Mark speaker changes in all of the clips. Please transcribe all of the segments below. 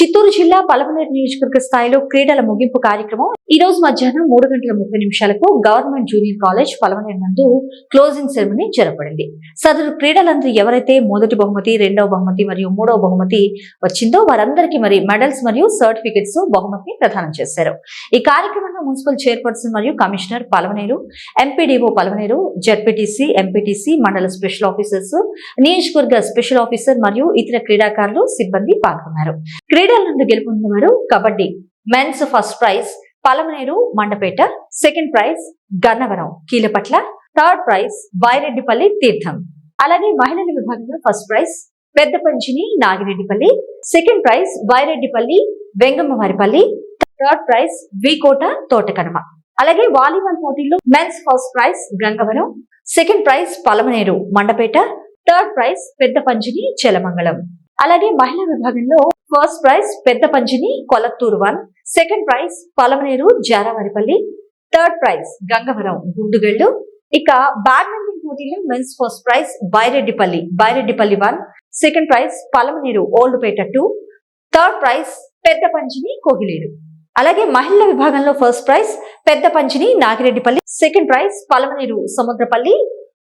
Speaker 1: చిత్తూరు జిల్లా పలమనేరు నియోజకవర్గ స్థాయిలో క్రీడల ముగింపు కార్యక్రమం ఈ రోజు మధ్యాహ్నం మూడు గంటల ముప్పై నిమిషాలకు గవర్నమెంట్ జూనియర్ కాలేజ్ పలమనేరు నందు క్లోజింగ్ సెరమనీ జరపడింది సదరు క్రీడలందు ఎవరైతే మొదటి బహుమతి రెండవ బహుమతి మరియు మూడవ బహుమతి వచ్చిందో వారందరికీ మరి మెడల్స్ మరియు సర్టిఫికెట్స్ బహుమతి ప్రదానం చేశారు. ఈ కార్యక్రమంలో మున్సిపల్ చైర్పర్సన్ మరియు commissioner Palamaner MPDO Palamaner ZPTC MPTC mandal special officers నియోజకవర్గ స్పెషల్ ఆఫీసర్ మరియు ఇతర క్రీడాకారులు సిబ్బంది పాల్గొన్నారు. క్రీడల నుండి గెలుపొందినవారు kabaddi. Men's first prize Palamaner Mandapeta. Second prize Gannavaram Keelapatla. Third prize Byreddipalle Theertham. అలాగే మహిళల విభాగంలో first prize Pedda Panchini Nagireddipalle. Second prize Byreddipalle Vengammavaripalle. Third prize V Kota Thotakanama అలాగే వాలీబాల్ పోటీల్లో men's first prize Gangavaram. Second prize Palamaner Mandapeta. Third prize Pedda Panchini Chelamangalam. అలాగే మహిళా విభాగంలో first prize Pedda Panchini Kolathur one second prize Palamaner Jaravaripalle third prize Gangavaram Gundugallu. ఇక badminton పోటీలో men's first prize Byreddipalle Byreddipalle one second prize Palamaner Oldpeta two third prize Pedda Panchini Kogileru అలాగే మహిళల విభాగంలో first prize Pedda Panchini Nagireddipalle second prize Palamaner Samudrapalle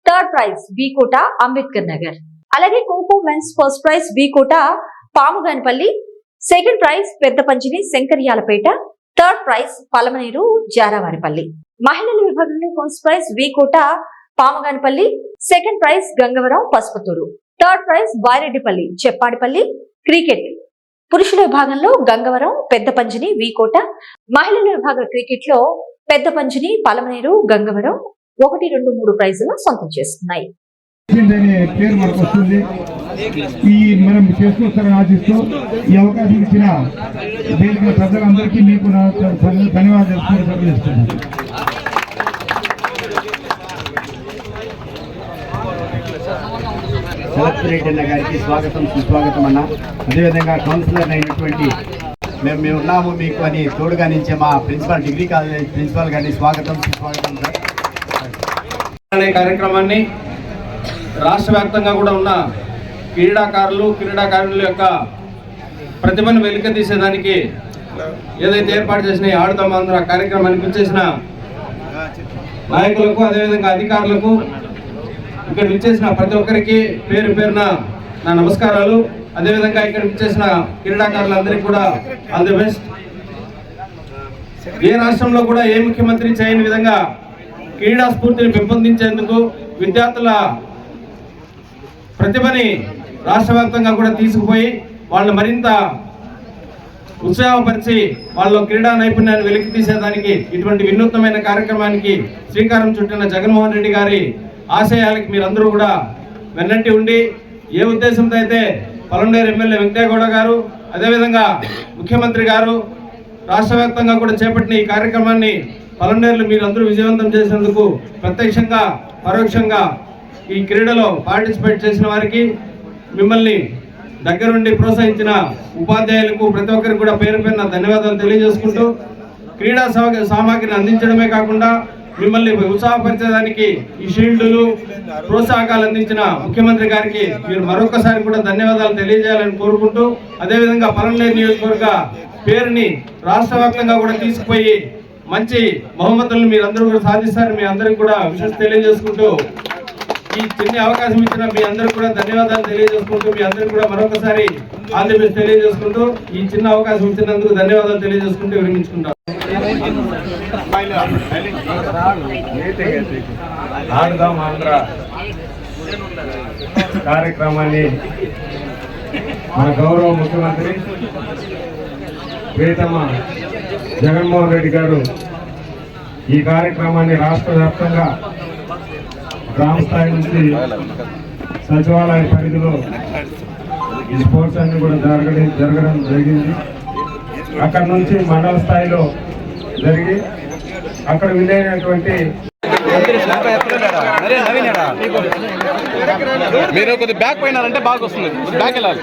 Speaker 1: third prize B Kota Ambedkar Nagar. అలాగే kho kho men's first prize B Kota Pamuganipalle second prize Pedda Panchini Sankarayalapeta third prize Palamaner Jaravaripalle. మహిళల విభాగంలో first prize V Kota Pamaganipalle second prize Gangavaram Pasuputhuru third prize Bareddipalle Cheppadipalle cricket పురుషుల విభాగంలో గంగవరం పెద్ద పంచిని వీకోట మహిళల విభాగ క్రికెట్లో పెద్ద పంజని పలమనేరు గంగవరం ఒకటి రెండు మూడు ప్రైజులు సొంతం చేసుకున్నాయి.
Speaker 2: అనే పేరు మనకు వస్తుంది. ఈ మనం చేసుకొస్తారని ఆశిస్తూ ఈ అవకాశం ఇచ్చిన వేదిక ప్రజలందరికీ మీకు నా ధన్యవాదాలు తెలియజేస్తున్నాను.
Speaker 3: రెడ్డి అన్న గారికి స్వాగతం సుస్వాగతం అన్న. అదేవిధంగా కౌన్సిలర్ అయినటువంటి మేము మేము ఉన్నాము మీకు అని తోడుగా నుంచే మా ప్రిన్సిపాల్ డిగ్రీ కాలేజ్ ప్రిన్సిపాల్ గారిని స్వాగతం సుస్వాగతం సార్.
Speaker 4: అనే కార్యక్రమాన్ని రాష్ట్ర వ్యాప్తంగా కూడా ఉన్న క్రీడాకారులు క్రీడాకారుల యొక్క ప్రతిభను వెలికితీసేదానికి ఏదైతే ఏర్పాటు చేసిన ఆడుతాం ఆంధ్ర కార్యక్రమానికి వచ్చేసిన నాయకులకు అదేవిధంగా అధికారులకు ఇక్కడ విచ్చేసిన ప్రతి ఒక్కరికి పేరు పేరున నా నమస్కారాలు. అదేవిధంగా ఇక్కడ విచ్చేసిన క్రీడాకారులందరికీ కూడా ఆల్ ది బెస్ట్. ఏ రాష్ట్రంలో కూడా ఏ ముఖ్యమంత్రి చేయని విధంగా క్రీడా స్ఫూర్తిని పెంపొందించేందుకు విద్యార్థుల ప్రతిభని రాష్ట్ర వ్యాప్తంగా కూడా తీసుకుపోయి వాళ్ళు మరింత ఉత్సాహపరిచి వాళ్ళ క్రీడా నైపుణ్యాన్ని వెలికి తీసేదానికి ఇటువంటి వినూత్నమైన కార్యక్రమానికి శ్రీకారం చుట్టిన జగన్మోహన్ రెడ్డి గారి ఆశయాలకి మీరందరూ కూడా వెన్నంటి ఉండి ఏ ఉద్దేశంతో అయితే పలంనేరు ఎమ్మెల్యే వెంకటేగౌడ గారు అదేవిధంగా ముఖ్యమంత్రి గారు రాష్ట్ర వ్యాప్తంగా కూడా చేపట్టిన ఈ కార్యక్రమాన్ని పలంనేరులు మీరందరూ విజయవంతం చేసినందుకు ప్రత్యక్షంగా పరోక్షంగా ఈ క్రీడలో పార్టిసిపేట్ చేసిన వారికి మిమ్మల్ని దగ్గరుండి ప్రోత్సహించిన ఉపాధ్యాయులకు ప్రతి ఒక్కరికి కూడా పేరు పేరున ధన్యవాదాలు తెలియజేసుకుంటూ క్రీడా సా- సామాగ్రిని అందించడమే కాకుండా మిమ్మల్ని ఉత్సాహపరచడానికి ఈ షీల్డ్లు ప్రోత్సాహకాలు అందించిన ముఖ్యమంత్రి గారికి మీరు మరొకసారి కూడా ధన్యవాదాలు తెలియజేయాలని కోరుకుంటూ అదేవిధంగా పలంనేరు నియోజకవర్గ పేరుని రాష్ట్ర వ్యాప్తంగా కూడా తీసుకుపోయి మంచి బహుమతులను మీరందరూ కూడా సాధిస్తారని మీ అందరికి కూడా విషయం తెలియజేసుకుంటూ ఈ చిన్న అవకాశం ఇచ్చిన మీ అందరికి కూడా ధన్యవాదాలు తెలియజేసుకుంటూ మీ అందరికి కూడా మరొకసారి ఆంధ్రప్రదేశ్ తెలియజేసుకుంటూ ఈ చిన్న అవకాశం ఇచ్చినందుకు ధన్యవాదాలు తెలియజేసుకుంటూ విరమించుకుంటాం
Speaker 2: ఆడదాం ఆంధ్ర కార్యక్రమాన్ని మన గౌరవ ముఖ్యమంత్రి ప్రీతమ జగన్మోహన్ రెడ్డి గారు ఈ కార్యక్రమాన్ని రాష్ట్ర వ్యాప్తంగా గ్రామ స్థాయి నుంచి సచివాలయ పరిధిలో ఈ స్పోర్ట్స్ అన్ని కూడా జరగడం జరగడం జరిగింది. అక్కడ నుంచి మండల స్థాయిలో జరిగి అక్కడ వినైనటువంటి
Speaker 5: మీరు కొద్దిగా బ్యాక్ పోయినారంటే బాగా వస్తుంది. బ్యాక్ వెళ్ళాలి.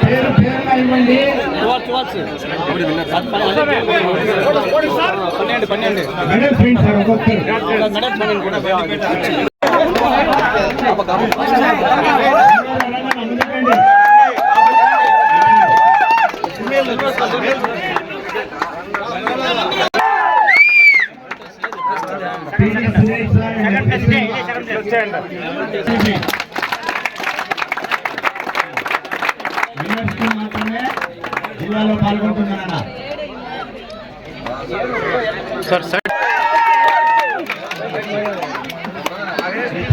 Speaker 2: పేరు పేరుగా ఇవ్వండి Ganesh friends sir sir university మాత్రమే జిల్లాలో పాల్గొంటున్నారన్న మిస్టర్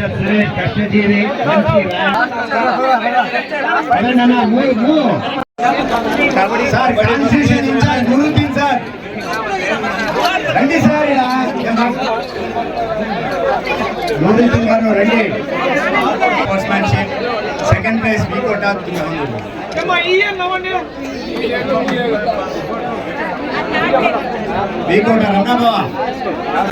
Speaker 2: సురేష్ కష్టజీవి మంచి అదేనన్నా move move
Speaker 3: sir constitution incharge Guruddin sir రండి సార్ ఇలా గురుద్దీన్ గారు రండి. స్పోర్ట్స్మెన్షిప్ సెకండ్ ప్లేస్ మీ కోట మీ కోట